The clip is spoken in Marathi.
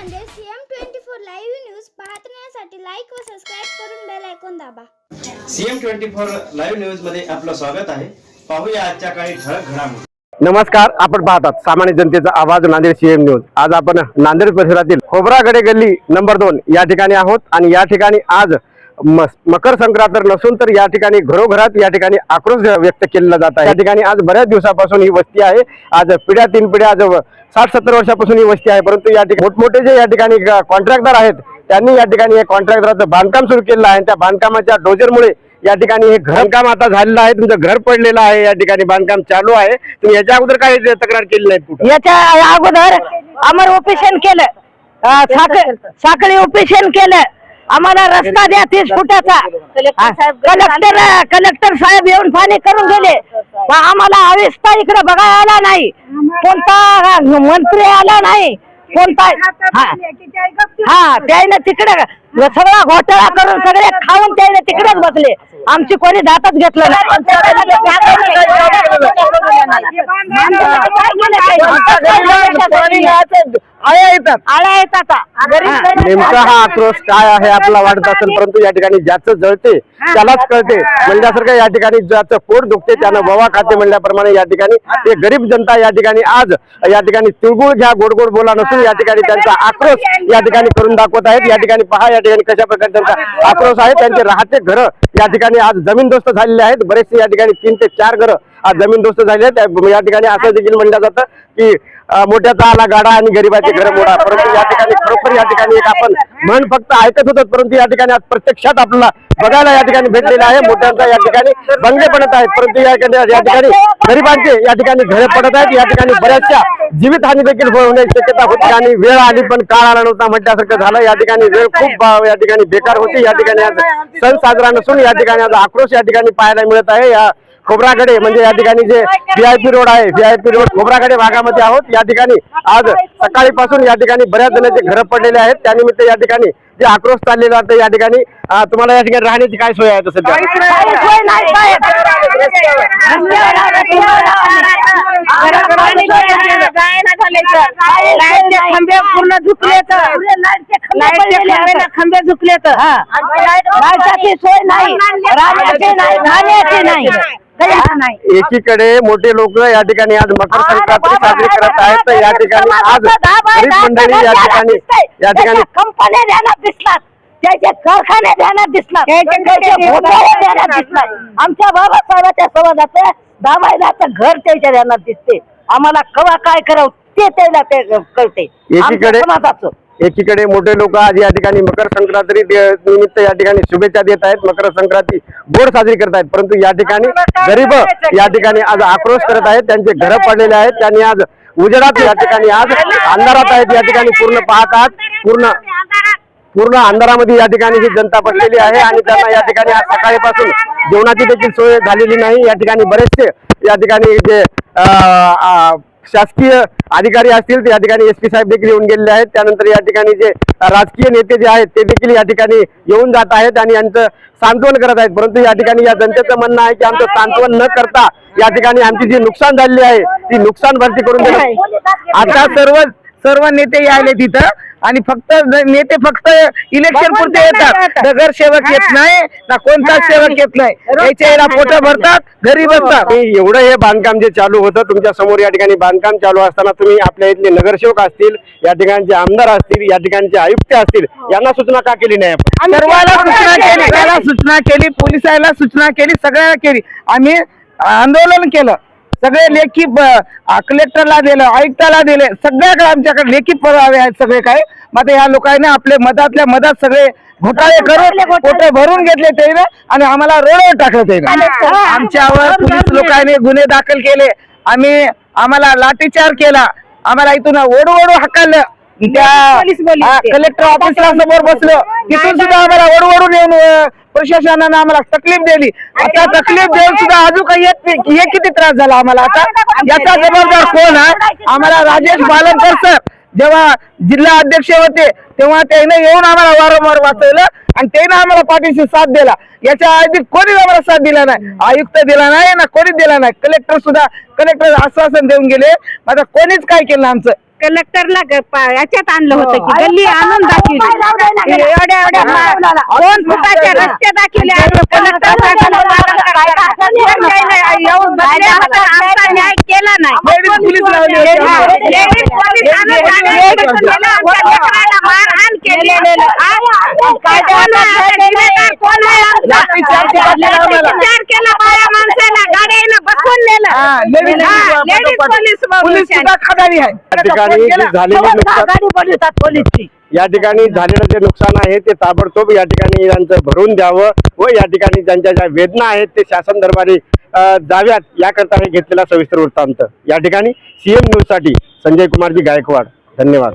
Nanded CM twenty four live news पाहण्यासाठी लाईक व सबस्क्राईब करून बेल आयकॉन दाबा. सीएम ट्वेंटी फोर लाईव्ह न्यूजमध्ये आपलं स्वागत आहे. पाहूया आजच्या काही ठळक घडामोडी. नमस्कार आपण पाहतात सामान्य जनतेचा आवाज नांदेड सीएम न्यूज आज आपण नांदेड परिसरातील खोबरागडे गल्ली नंबर दोन या ठिकाणी आहोत आणि या ठिकाणी आज मकर संक्रांत नसून तर या ठिकाणी घरोघरात या ठिकाणी आक्रोश व्यक्त केलेला जात आहे. या ठिकाणी आज बऱ्याच दिवसापासून ही वस्ती आहे. आज पिढ्या तीन पिढ्या आज साठ सत्तर वर्षापासून ही वस्ती आहे. परंतु या ठिकाणी मोठमोठे जे या ठिकाणी कॉन्ट्रॅक्टर आहेत त्यांनी या ठिकाणी हे कॉन्ट्रॅक्टरचं बांधकाम सुरू केलेलं आहे. आणि त्या बांधकामाच्या डोजरमुळे या ठिकाणी हे घरकाम आता झालेलं आहे. तुमचं घर पडलेलं आहे. या ठिकाणी बांधकाम चालू आहे. तुम्ही याच्या अगोदर काय तक्रार केली नाही याच्या अगोदर अमर ऑपरेशन केलं. साखळी ऑपरेशन केलं. आम्हाला रस्ता द्या तीस फुटाचा. कलेक्टर कलेक्टर साहेब येऊन पाणी करून गेले. पण आम्हाला अविस्ता इकडे बघायला आला नाही. कोणता मंत्री आला नाही. कोणता हा. हा त्याने तिकडे सगळा घोटाळा करून सगळे खाऊन त्याने तिकडेच बसले. आमची कोणी दातच घेतलं नाही. आळ्या येतात आळ्या येतात नेमका हा आक्रोश काय आहे आपल्याला वाटत असेल परंतु या ठिकाणी ज्याचं जळते त्यालाच कळते म्हणल्यासारखं या ठिकाणी ज्याचं पोट दुखते त्यानं बवा खाते म्हणल्याप्रमाणे या ठिकाणी ते गरीब जनता या ठिकाणी आज या ठिकाणी तिळगुळ घ्या गोड गोड बोला नसून या ठिकाणी त्यांचा आक्रोश या ठिकाणी करून दाखवत आहेत या ठिकाणी पहा या ठिकाणी कशा प्रकारे त्यांचा आक्रोश आहे त्यांचे राहते घर या ठिकाणी आज जमीनदोस्त झालेले आहेत बरेचसे या ठिकाणी तीन ते चार घरं आज जमीनदोस्त झाले आहेत त्या- या ठिकाणी असं देखील म्हणलं जातं की मोठ्याचा आला गाडा आणि गरीबाचे घर मोडा परंतु या ठिकाणी खरोखर या ठिकाणी एक आपण म्हण फक्त ऐकत होतो परंतु या ठिकाणी आज प्रत्यक्षात आपल्याला बघायला या ठिकाणी भेटलेला आहे मोठ्यांचा या ठिकाणी बंगले पडत आहेत परंतु या ठिकाणी गरिबांचे या ठिकाणी घरे पडत आहेत या ठिकाणी बऱ्याचशा जीवितहानी देखील होण्याची शक्यता होती आणि वेळ आली पण काळ आला नव्हता म्हटल्यासारखं झालं या ठिकाणी वेळ खूप या ठिकाणी बेकार होती या ठिकाणी आज सण साजरा नसून या ठिकाणी आज आक्रोश या ठिकाणी पाहायला मिळत आहे या खोबरागडे म्हणजे या ठिकाणी जे व्हीआयपी रोड आहे व्हीआयपी रोड खोबरागडे भागामध्ये आहोत. या ठिकाणी आज सकाळीपासून या ठिकाणी बऱ्याच जणांचे घर पडलेले आहेत. त्यानिमित्त या ठिकाणी जे आक्रोश चाललेला आहे या ठिकाणी तुम्हाला या ठिकाणी राहण्याची काय सोय आहे सध्या. लाईटचे खंबे पूर्ण झुकले तर. लाईटचे खंबे झुकले तर. लाईटाची सोय नाही. राहण्याची नाही एकीकडे मोठे लोक या ठिकाणी आज मकर संक्रांती साजरी करत आहेत. या ठिकाणी आज गरीब मंडळी या ठिकाणी या ठिकाणी दिसतात त्याचे कारखाने ध्यानात दिसतात त्याचे ध्यानात दिसतात आमच्या बाबासाहेबाच्या समाजाचं दाबायदाचं घर त्याच्या ध्यानात दिसते. आम्हाला कवा काय करावं ते त्याला ते कळते. आमच्या एकीकडे समाजाचं. एकीकडे मोठे लोक आज या ठिकाणी मकर संक्रांती निमित्त या ठिकाणी शुभेच्छा देत आहेत. मकर संक्रांती गोड साजरी करत आहेत. परंतु या ठिकाणी गरीब या ठिकाणी आज आक्रोश करत आहेत. त्यांचे घर पडलेले आहेत. त्यांनी आज उजेडात या ठिकाणी आज अंधारात आहेत. या ठिकाणी पूर्ण पाहत आहात. पूर्ण पूर्ण अंधारामध्ये या ठिकाणी ही जनता बसलेली आहे आणि त्यांना या ठिकाणी आज सकाळीपासून जेवणाची देखील सोय झालेली नाही. या ठिकाणी बरेचसे या ठिकाणी जे शासकीय अधिकारी असतील ते या ठिकाणी एस पी साहेब देखील येऊन गेलेले आहेत. त्यानंतर या ठिकाणी जे राजकीय नेते जे आहेत ते देखील या ठिकाणी येऊन जात आहेत आणि यांचं सांत्वन करत आहेत. परंतु या ठिकाणी या जनतेचं म्हणणं आहे की आमचं सांत्वन न करता या ठिकाणी आमची जी नुकसान झालेली आहे ती नुकसान भरती करून आता सर्व सर्व नेते यायले तिथं. आणि फक्त नेते फक्त इलेक्शन पुरते येतात. नगरसेवक येत नाही ना कोणताच सेवक येत नाही. याच्या याला पोट भरतात घरी बसतात. आणि एवढं हे बांधकाम जे चालू होतं तुमच्यासमोर या ठिकाणी बांधकाम चालू असताना तुम्ही आपल्या इथले नगरसेवक असतील या ठिकाणचे आमदार असतील या ठिकाणचे आयुक्त असतील यांना सूचना का केली नाही आपण? सर्वाला सूचना केली. सूचना केली पोलिसाला सूचना केली सगळ्याला केली. आम्ही आंदोलन केलं. सगळे लेखी कलेक्टरला दिलं आयुक्ताला दिले सगळ्याकडे आमच्याकडे लेखी पुरावे आहेत सगळे काय मग ह्या लोकांनी आपले मधातल्या मधात सगळे घोटाळे करून पोटे भरून घेतले त्याने आणि आम्हाला रोडवर टाकलं त्याने. आमच्यावर पोलीस लोकांनी गुन्हे दाखल केले. आम्ही आम्हाला लाठीचार केला. आम्हाला इथून ओढू ओढू हकललं त्या कलेक्टर ऑफिसला समोर बसलो. तिथून सुद्धा आम्हाला ओढून येऊन प्रशासनानं आम्हाला तकलीफ दिली. आता तकलीफ देऊन सुद्धा अजून काही येत नाही. हे किती त्रास झाला आम्हाला? आता याचा जबाबदार कोण आहे? आम्हाला राजेश बालनकर सर. जेव्हा जिल्हा अध्यक्ष होते तेव्हा त्याने येऊन आम्हाला वारंवार वाचवलं आणि त्याने आम्हाला पाठीशी साथ दिला. याच्या आधी कोणीच आम्हाला साथ दिला नाही. आयुक्त दिला नाही ना कोणीच दिला नाही. कलेक्टर सुद्धा कलेक्टर आश्वासन देऊन गेले. माझा कोणीच काय केलं आमचं? कलेक्टरला याच्यात आणलं होतं की गल्ली आणून दाखवली. एवढ्या एवढ्या दोन फुटाचे रस्ते दाखवले मारहाण आमचा न्याय केला नाही. Ladies police लावली पोलीस पोलीस सुद्धा खदारी आहे. या ठिकाणी जी झालेली नुकसान गाडी बोलवतात पोलीसची या ठिकाणी झालेलं जे नुकसान आहे ते ताबडतोब या ठिकाणी यांचं भरून द्यावं व या ठिकाणी ज्यांच्या ज्या वेदना आहेत ते शासन दरबारी जाव्यात. याकरता हे घेतलेला सविस्तर वृत्तांत. या ठिकाणी सीएम न्यूजसाठी संजय कुमारजी गायकवाड. धन्यवाद.